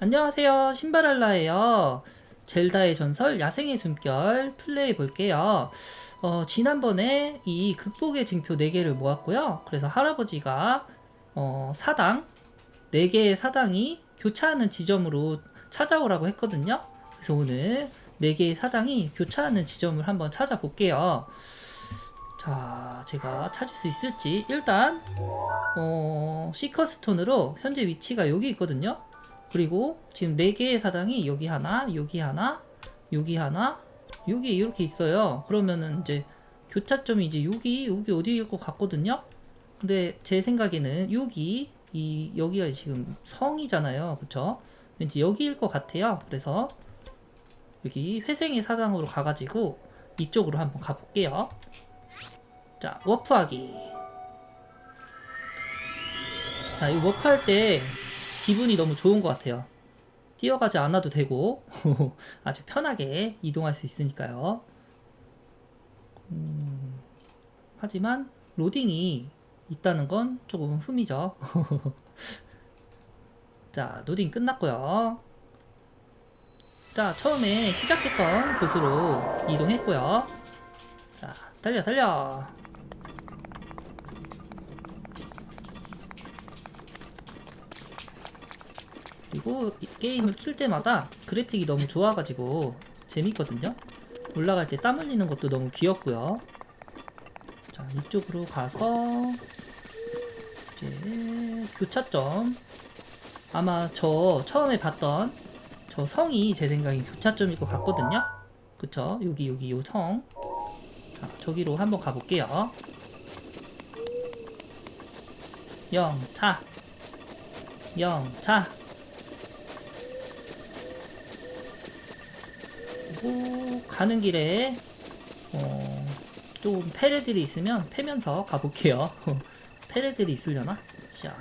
안녕하세요. 신바랄라예요. 젤다의 전설 야생의 숨결 플레이 볼게요. 어, 지난번에 이 극복의 징표 4개를 모았고요. 그래서 할아버지가 어, 사당 4개의 사당이 교차하는 지점으로 찾아오라고 했거든요. 그래서 오늘 4개의 사당이 교차하는 지점을 한번 찾아볼게요. 자, 제가 찾을 수 있을지 일단 어, 시커스톤으로 현재 위치가 여기 있거든요. 그리고 지금 4개의 사당이 여기 하나, 여기 하나, 여기 하나, 여기 이렇게 있어요. 그러면은 이제 교차점이 이제 여기, 여기 어디일 것 같거든요. 근데 제 생각에는 여기, 이, 여기가 지금 성이잖아요. 그쵸? 왠지 여기일 것 같아요. 그래서 여기 회생의 사당으로 가가지고 이쪽으로 한번 가볼게요. 자, 워프하기. 자, 이 워프할 때 기분이 너무 좋은 것 같아요. 뛰어가지 않아도 되고 아주 편하게 이동할 수 있으니까요. 음, 하지만 로딩이 있다는 건 조금 흠이죠. 자, 로딩 끝났고요. 자, 처음에 시작했던 곳으로 이동했고요. 자, 달려, 달려. 그리고 이 게임을 킬 때마다 그래픽이 너무 좋아가지고 재밌거든요. 올라갈 때 땀 흘리는 것도 너무 귀엽고요. 자 이쪽으로 가서 이제 교차점 아마 저 처음에 봤던 저 성이 제 생각에 교차점일 것 같거든요. 그쵸? 여기 여기 요 성. 자 저기로 한번 가볼게요. 영차 영차 그리고 가는 길에 어, 좀 페레들이 있으면 패면서 가볼게요. 페레들이 있으려나? 자.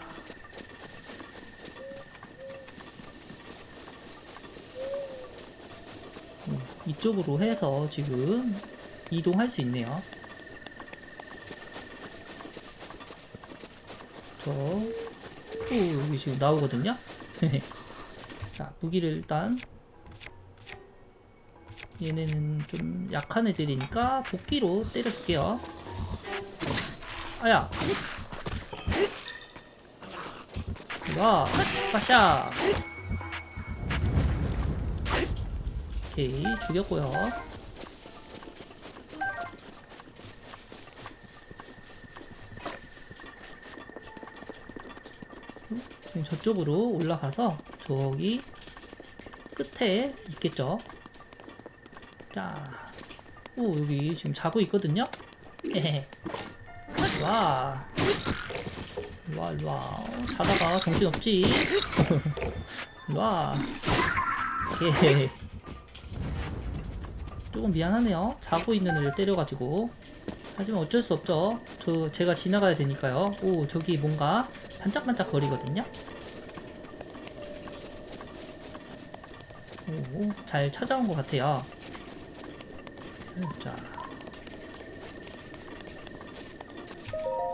음, 이쪽으로 해서 지금 이동할 수 있네요. 저, 오, 여기 지금 나오거든요? 자, 무기를 일단 얘네는 좀 약한 애들이니까 도끼로 때려줄게요. 아야. 와, 빠샤. 오케이, 죽였고요. 저쪽으로 올라가서 저기 끝에 있겠죠. 자, 오 여기 지금 자고 있거든요. 와, 와, 와, 자다가 정신 없지. 와, 오케이. 조금 미안하네요. 자고 있는 애를 때려가지고. 하지만 어쩔 수 없죠. 저 제가 지나가야 되니까요. 오 저기 뭔가 반짝반짝 거리거든요. 오, 잘 찾아온 것 같아요. 자.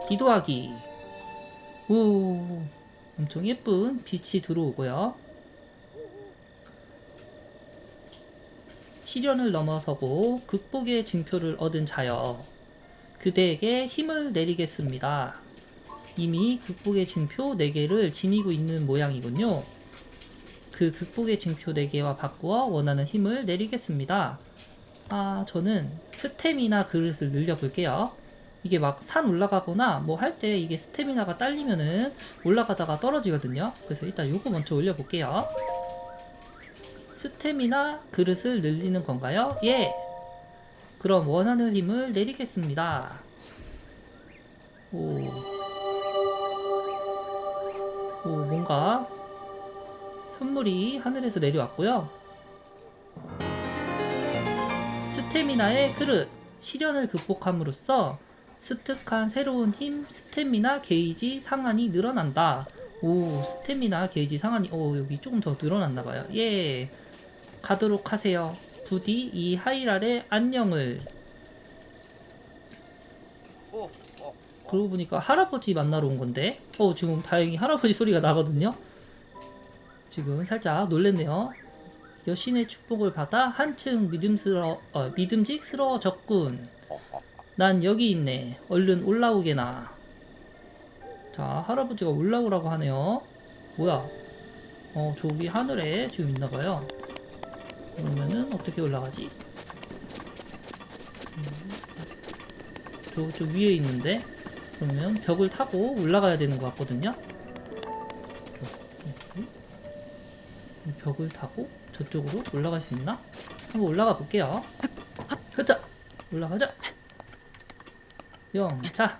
기도하기. 오, 엄청 예쁜 빛이 들어오고요. 시련을 넘어서고 극복의 증표를 얻은 자여. 그대에게 힘을 내리겠습니다. 이미 극복의 증표 4개를 지니고 있는 모양이군요. 그 극복의 증표 4개와 바꾸어 원하는 힘을 내리겠습니다. 아, 저는 스태미나 그릇을 늘려볼게요. 이게 막 산 올라가거나 뭐 할 때 이게 스태미나가 딸리면은 올라가다가 떨어지거든요. 그래서 일단 요거 먼저 올려볼게요. 스태미나 그릇을 늘리는 건가요? 예! 그럼 원하는 힘을 내리겠습니다. 오. 오, 뭔가 선물이 하늘에서 내려왔고요. 스태미나의 그릇 시련을 극복함으로써 습득한 새로운 힘 스태미나 게이지 상한이 늘어난다. 오 스태미나 게이지 상한이 오 여기 조금 더 늘어났나봐요. 예 가도록 하세요. 부디 이 하이랄의 안녕을. 그러고 보니까 할아버지 만나러 온 건데 어 지금 다행히 할아버지 소리가 나거든요. 지금 살짝 놀랬네요. 여신의 축복을 받아 한층 믿음스러 어, 믿음직스러워졌군. 난 여기 있네. 얼른 올라오게나. 자, 할아버지가 올라오라고 하네요. 뭐야? 어, 저기 하늘에 지금 있나봐요. 그러면은 어떻게 올라가지? 음, 저, 저 위에 있는데? 그러면 벽을 타고 올라가야 되는 것 같거든요? 이 벽을 타고 저쪽으로 올라갈 수 있나? 한번 올라가 볼게요. 가자! 올라가자! 영차!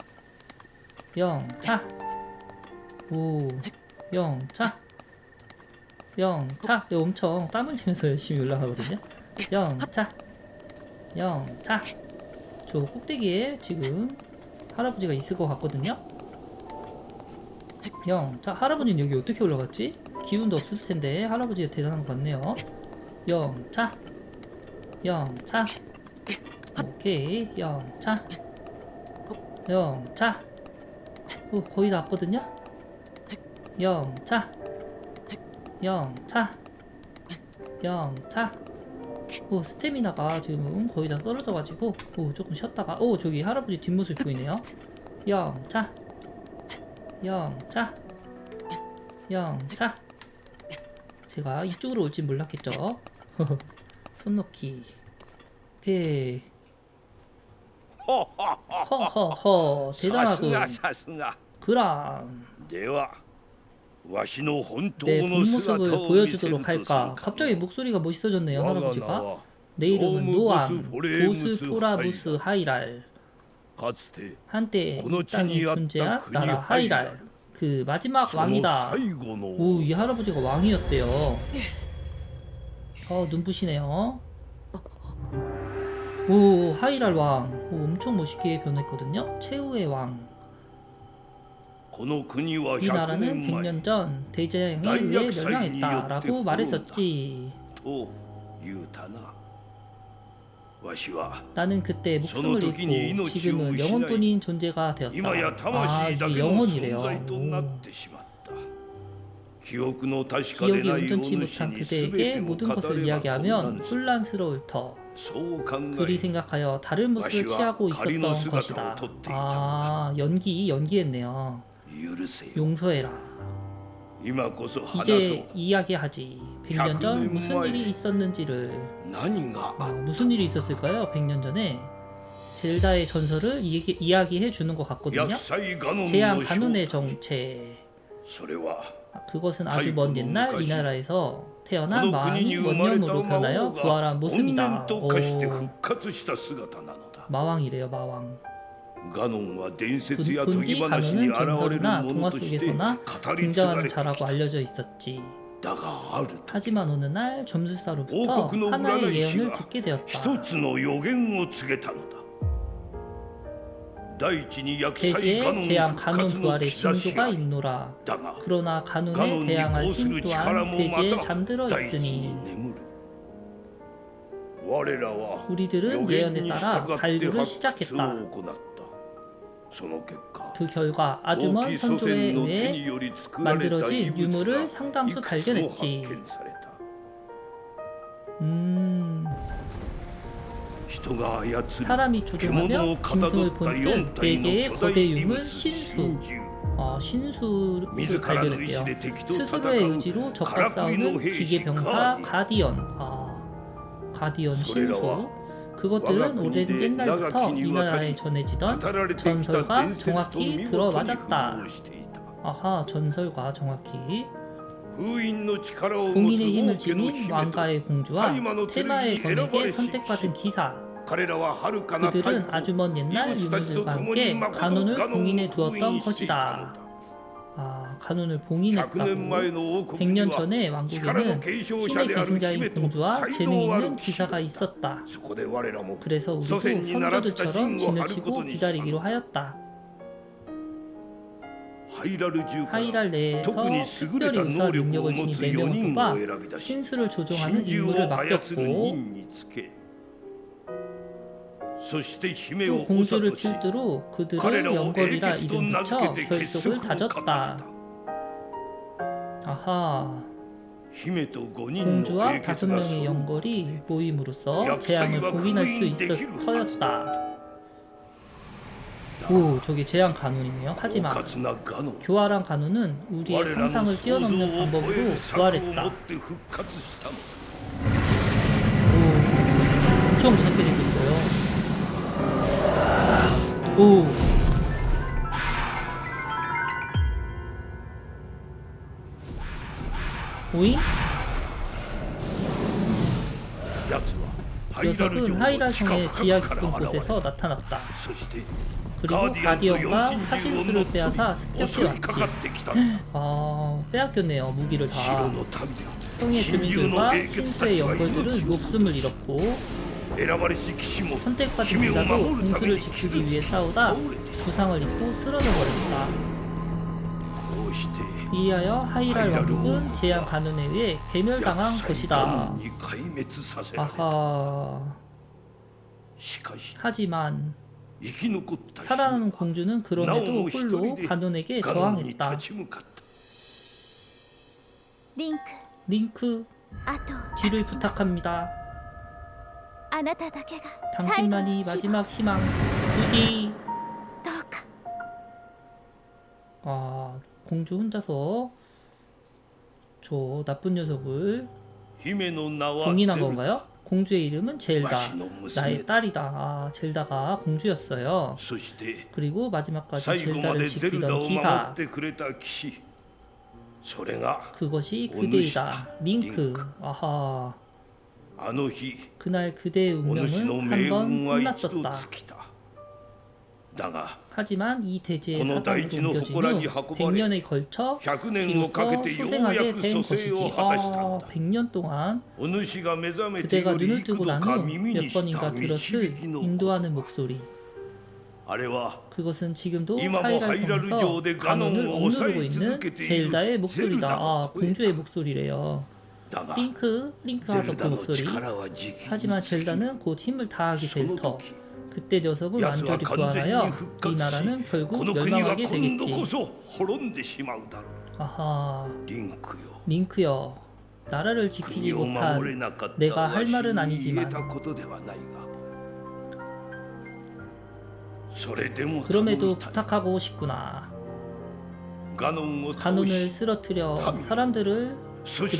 영차! 오, 영차! 영차! 엄청 땀 흘리면서 열심히 올라가거든요? 영차! 영차! 저 꼭대기에 지금 할아버지가 있을 것 같거든요? 영차! 할아버지는 여기 어떻게 올라갔지? 기운도 없을 텐데 할아버지가 대단한 것 같네요. 영차, 영차, 오케이, 영차, 영차. 오, 거의 다 왔거든요. 영차, 영차, 영차. 오, 스태미나가 지금 거의 다 떨어져가지고 오, 조금 쉬었다가 오, 저기 할아버지 뒷모습 보이네요. 영차, 영차, 영차. 제가 이쪽으로 올지 몰랐겠죠. 손 놓기. 오케이. 허허허 대단하군. 그럼. 내 네, 본모습을 보여주도록 할까. 갑자기 목소리가 멋있어졌네요, 할아버지가. 내 이름은 노암, 보스포라무스 하이랄. 한때 이 땅에 존재한 나라 하이랄. 그 마지막 왕이다. 오, 이 할아버지가 왕이었대요. 어, 눈부시네요. 오, 하이랄 왕. 오, 엄청 멋있게 변했거든요. 최후의 왕. 이 나라는 100년 전 대재앙에 의해 멸망했다라고 말했었지. 나는 그때 목숨을 잃고 지금은 영혼뿐인 존재가 되었다. 아, 이게 영혼이래요. 오. 기억이 온전치 못한 그대에게 모든 것을 이야기하면 혼란스러울 터. 그리 생각하여 다른 모습을 취하고 있었던 것이다. 아, 연기, 연기했네요. 용서해라. 이제 이야기하지. 100년 전 무슨 일이 있었는지를 아, 무슨 일이 있었을까요? 100년 전에 젤다의 전설을 이야기, 해 주는 것 같거든요. 제양 가눈의 정체. 아, 그것은 아주 먼 옛날 이 나라에서 태어난 마왕이 원념으로 변하여 부활한 모습이다. 오, 마왕이래요, 마왕. 가노는 전설이나 동화 속에서나 등장하는 자라고 알려져 있었지. 하지만 어느 날 점술사로부터 하나의 예언을 듣게 되었다. 대지의 재앙 간운 부활의 징조가 있노라. 그러나 간운에 대항할 힘 또한 대지에 잠들어 있으니 우리들은 예언에 따라 발굴을 시작했다. 그 결과 아주먼 선조에 의해 만들어진 유물을 상당수 발견했지. 음... 사람이 조종하며 짐승을 본듯 네 개의 거대 유물 신수. 어, 신수를 발견했대요. 스스로의 의지로 적과 싸우는 기계 병사 가디언. 아, 가디언 신수. 그것들은 오랜 옛날부터 이 나라에 전해지던 전설과 정확히 들어맞았다. 아하, 전설과 정확히. 국민의 힘을 지닌 왕가의 공주와 테마의 건에게 선택받은 기사. 그들은 아주 먼 옛날 유물들과 함께 간혼을 공인해 두었던 것이다. 아, 가논을 봉인했다고. 100년 전에 왕국에는 힘의 계승자인 공주와 재능 있는 기사가 있었다. 그래서 우리도 선조들처럼 진을 치고 기다리기로 하였다. 하이랄 내에서 특별히 우수한 능력을 지닌 4명 모두가 신수를 조종하는 임무를 맡겼고 또 공주를 필두로 그들을 영걸이라 이름 붙여 결속을 다졌다. 아하. 공주와 다섯 명의 연골이 모임으로써 재앙을 봉인할 수 있었터였다. 오, 저게 재앙 간운이네요. 하지만 교활한 간운은 우리의 상상을 뛰어넘는 방법으로 부활했다. 오, 엄청 무섭게 생겼어요. 오. 보이? 녀석은 하이라성의 지하 깊은 곳에서 나타났다. 그리고 가디언과 사신수를 빼앗아 습격해 왔지. 아, 빼앗겼네요. 무기를 다. 성의 주민들과 신수의 연골들은 목숨을 잃었고 선택받은 자도 공수를 지키기 위해 싸우다 부상을 입고 쓰러져 버렸다. 이하여 하이랄 왕국은 제한 간운에 의해 괴멸당한 것이다. 아하. 하지만 살아남은 공주는 그럼에도 홀로 가눈에게 저항했다. 링크, 링크 뒤를 부탁합니다. 당신만이 마지막 희망. 부디. 아, 공주 혼자서 저 나쁜 녀석을 공인한 건가요? 공주의 이름은 젤다. 나의 딸이다. 아, 젤다가 공주였어요. 그리고 마지막까지 젤다를 지키던 기사. 그것이 그대이다. 링크. 아하. 그날 그대의 운명은 한번 끝났었다. 하지만 이 대지의 사당으로 옮겨진 후 100년에 걸쳐 비로소 소생하게 된 것이지. 아, 100년 동안 그대가 눈을 뜨고 난 후 몇 번인가 들었을 인도하는 목소리. 그것은 지금도 하이라성에서 가문을 억누르고 있는 젤다의 목소리다. 아, 공주의 목소리래요. 링크, 링크 하던 그 목소리. 하지만 젤다는 곧 힘을 다하게 될 터. 그때 녀석은 완전히 부활하여 이 나라는 결국 멸망하게 되겠지. 아하. 링크여. 나라를 지키지 못한 내가 할 말은 아니지만 그럼에도 부탁하고 싶구나. 간혼을 쓰러뜨려 사람들을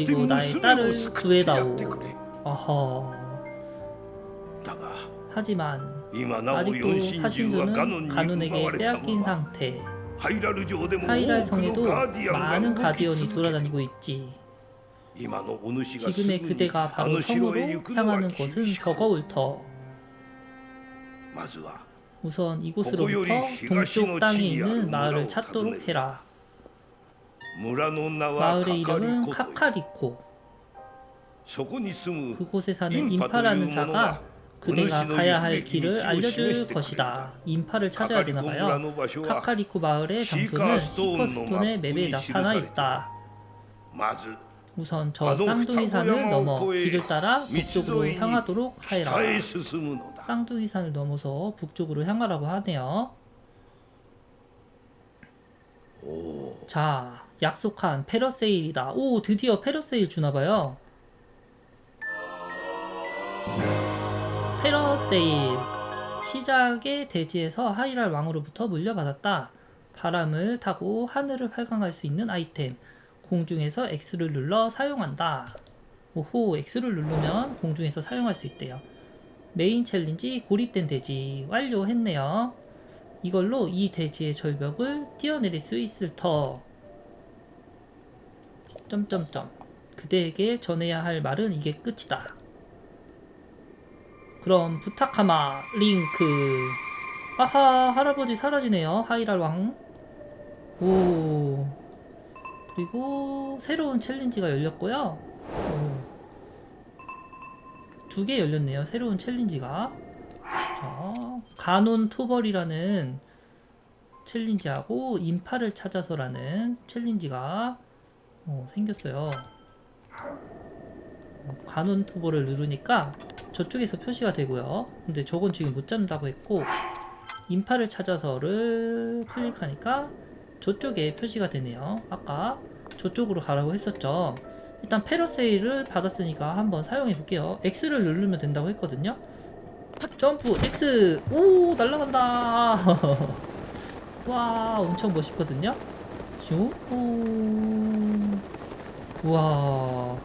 그리고 나의 딸을 구해다오. 아하. 하지만 아직도 사신수는 가눈에게 빼앗긴 상태. 하이랄 성에도 많은 가디언이 돌아다니고 있지. 지금의 그대가 바로 섬으로 향하는 곳은 저거 울터. 우선 이곳으로부터 동쪽 땅에 있는 마을을 찾도록 해라. 마을의 이름은 카카리코. 그곳에 사는 임파라는 자가 그대가 가야 할 길을 알려줄 것이다. 인파를 찾아야 되나 봐요. 카카리코 마을의 장소는 시커스톤의 맵에 나타나 있다. 우선 저 쌍둥이 산을 넘어 길을 따라 북쪽으로 향하도록 하여라. 쌍둥이 산을 넘어서 북쪽으로 향하라고 하네요. 자, 약속한 페러세일이다. 오, 드디어 페러세일 주나봐요. 페러세일. 시작의 대지에서 하이랄 왕으로부터 물려받았다. 바람을 타고 하늘을 활강할 수 있는 아이템. 공중에서 X를 눌러 사용한다. 오호, X를 누르면 공중에서 사용할 수 있대요. 메인 챌린지 고립된 대지 완료했네요. 이걸로 이 대지의 절벽을 뛰어내릴 수 있을 터. 점점점. 그대에게 전해야 할 말은 이게 끝이다. 그럼 부탁하마 링크. 아하 할아버지 사라지네요. 하이랄 왕. 오. 그리고 새로운 챌린지가 열렸고요. 두 개 열렸네요. 새로운 챌린지가. 자, 가논 토벌이라는 챌린지하고 인파를 찾아서라는 챌린지가 어, 생겼어요. 어, 가논 토벌을 누르니까 저쪽에서 표시가 되고요. 근데 저건 지금 못 잡는다고 했고 인파를 찾아서를 클릭하니까 저쪽에 표시가 되네요. 아까 저쪽으로 가라고 했었죠. 일단 페러세일을 받았으니까 한번 사용해 볼게요. X를 누르면 된다고 했거든요. 점프 X 오 날라간다. 와 엄청 멋있거든요. 쇼. 와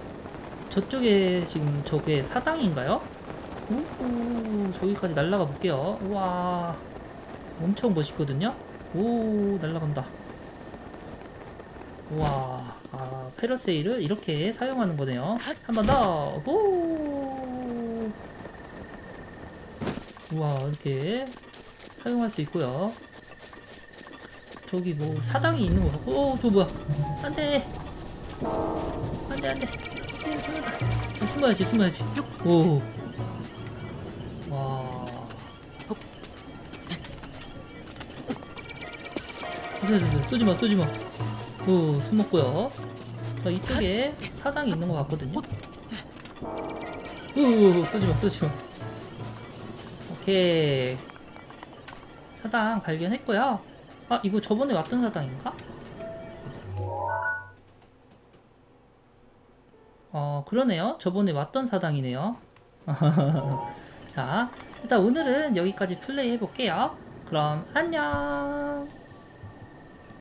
저쪽에 지금 저게 사당인가요? 오 저기까지 날라가 볼게요. 와 엄청 멋있거든요. 오 날라간다. 와, 아, 페러세일을 이렇게 사용하는 거네요. 한 번 더. 오. 우와, 이렇게 사용할 수 있고요. 저기 뭐 사당이 있는 거 같고, 오, 저 뭐야? 안 돼. 안 돼, 안 돼. 오, 저기다. 숨어야지, 숨어야지. 오. 네, 네, 네. 쏘지 마, 쏘지 마. 오, 숨었고요. 자, 이쪽에 사당이 있는 것 같거든요. 오, 쏘지 마, 쏘지 마. 오케이. 사당 발견했고요. 아, 이거 저번에 왔던 사당인가? 어, 그러네요. 저번에 왔던 사당이네요. 자, 일단 오늘은 여기까지 플레이 해볼게요. 그럼 안녕.